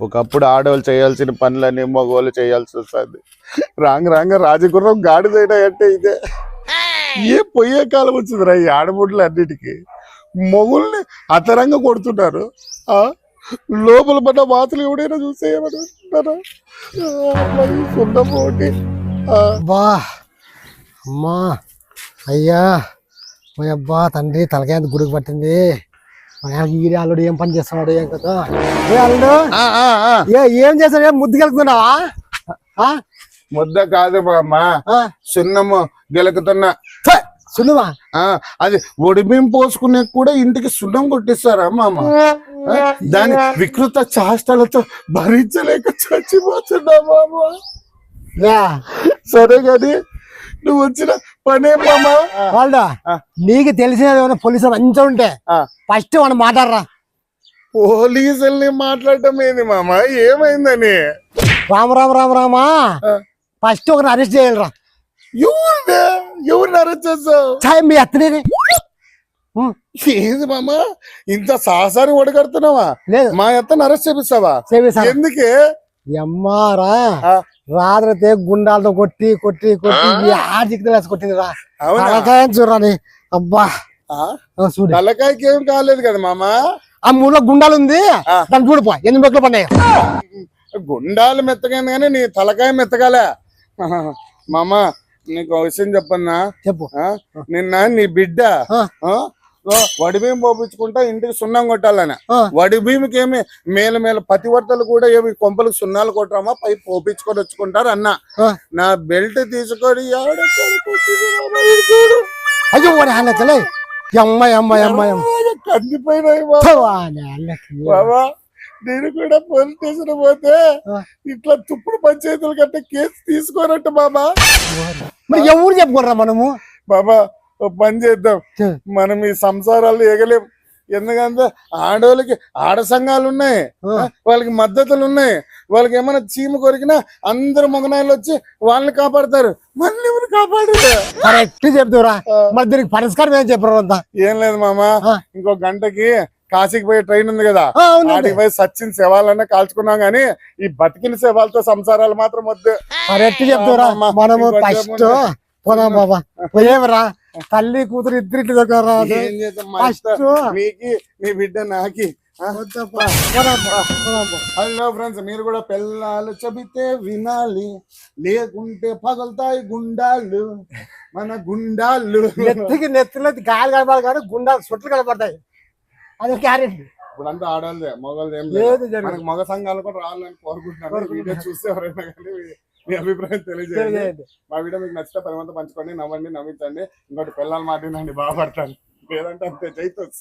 ఒకప్పుడు ఆడవాళ్ళు చేయాల్సిన పనులన్నీ మగవాళ్ళు చేయాల్సి వస్తుంది. రాంగ్ రాంగ రాజగుర్రం గాడిదైనా అంటే ఇదే. ఏ పోయే కాలం వచ్చిందిరా ఈ ఆడబుడ్లు అన్నిటికీ? మొగుల్ని అతరంగా కొడుతున్నారు. ఆ? లోపల పడ్డ మాతలు ఎవడైనా చూసేయమంటారా సున్నపోటి అబ్బా అమ్మా అయ్యా అబ్బా తండ్రి తలకాయ గుడికి పట్టింది. అల్లుడు ఏం పని చేస్తున్నాడు ఏం కదా ఏ అల్లుడు? ఏ ఏం చేస్తాడు ఏం ముద్దుకెళ్తున్నావా ఆ? ముద్ద కాదు మా అమ్మ ఆ? సున్నము గెలుకుతున్నా. ఆ అది ఒడిబిం పోసుకునే కూడా ఇంటికి సున్నం కొట్టిస్తారా మామ? దాని వికృత చేష్టలతో భరించలేక చచ్చిపోతున్నా మామ. సరే గాని నువ్వు వచ్చిన పనే వాళ్ళు. నీకు తెలిసిన పోలీసులు మంచిగా ఉంటే ఫస్ట్ మనం మాట్లాడరా. పోలీసుల్ని మాట్లాడటం ఏంది మామ? ఏమైందని? రామ రామ రామ రామా. ఫస్ట్ ఒకరిని అరెస్ట్ చేయాలిరా. ఎవరిని? ఎవరిని అరెస్ట్ చేస్తావు? ఛాయ్ మీ అత్తనే ఏంది మామ? ఇంత సాహసాన్ని ఒడగడుతున్నావా? లేదు. మా అత్తని అరెస్ట్ చేపిస్తావా? ఎందుకే? ఎమ్మారా రాత్రి గుండాలతో కొట్టి కొట్టి కొట్టి ఆర్థిక రాసి కొట్టింది రా చూడరాని అబ్బా. చూడు. తలకాయకి ఏం కాలేదు కదా మామ? ఆ మూల గుండాలు ఉంది. దాన్ని చూడిపో ఎన్ని మెట్లు పడినాయి గుండాలు మెత్తగానే కానీ నీ తలకాయ మెత్తగాలే. మామ నీకు విషయం చెప్పన్నా. చెప్పు? నిన్న నీ బిడ్డ ఓ, వడి బియ్యం పోపించుకుంటా ఇంటికి సున్నం కొట్టాలని. వడి బియ్యంకి ఏమి మేల మేల పతివర్తలు కూడా ఏమి కొంపలకు సున్నాలు కొట్టరామా పై పోపించుకొని వచ్చుకుంటారు అన్న. నా బెల్ట్ తీసుకొని. అయ్యో అమ్మాయి అమ్మాయి అమ్మాయి కందిపోయినాయి మామ. బాబా నేను కూడా పోలీస్ స్టేషన్ పోతే. ఇట్లా తుప్పుడు పంచాయతీల కంటే కేసు తీసుకోనట్టు బాబా మరి ఎవరు చెప్పుకోరా మనము బాబా పని చేద్దాం. మనం ఈ సంసారాలు ఎగలేం. ఎందుకంటే ఆడవాళ్ళకి ఆడ సంఘాలు ఉన్నాయి. వాళ్ళకి మద్దతులు ఉన్నాయి. వాళ్ళకి ఏమైనా చీమ కొరికినా అందరు మొగనాయలు వచ్చి వాళ్ళని కాపాడతారు. మళ్ళీ ఎవరు కాపాడారు? కరెక్ట్ చెప్తావురా మరి దీనికి పరిష్కారం ఏం చెప్పరు అంతా? ఏం లేదు మామ. ఇంకో గంటకి కాశీకి పోయే ట్రైన్ ఉంది కదా. ఆడికి పోయి సచిన్ శవాలన్నా కాల్చుకున్నాం గానీ ఈ బతికిన శవాలతో సంసారాలు మాత్రం వద్దు. కరెక్ట్ అమ్మా, మనము ఇంకొంచెం ఫస్ట్ ముందు. పోదాం బాబా. పోయేవరా? తల్లి కూతురు ఇద్దరికి దగ్గర మా బిడ్డ నాకి. హలో ఫ్రెండ్స్ మీరు కూడా పిల్లలు చెబితే వినాలి. లేకుంటే పగలుతాయి గుండాలు. మన గుండాలు. నెత్తికి నెత్తిలో గాలి కనపడదు కానీ గుండాలు సుట్లు కనపడతాయి అది క్యారెట్ ఇప్పుడంతా ఆడవాళ్ళదే మగవాళ్ళది ఏం లేదు. మనకు మగ సంఘాలు కూడా రావాలని కోరుకుంటున్నాను ఈ వీడియో చూస్తే ఎవరైనా కానీ మీ అభిప్రాయం తెలియజేయండి. మా వీడియో మీకు నచ్చితే పది మంది పంచుకోండి నవ్వండి నవ్వించండి. ఇంకోటి పిల్లలు మాట్లాడండి బాగుపడతాను లేదంటే అంతే జైతోస్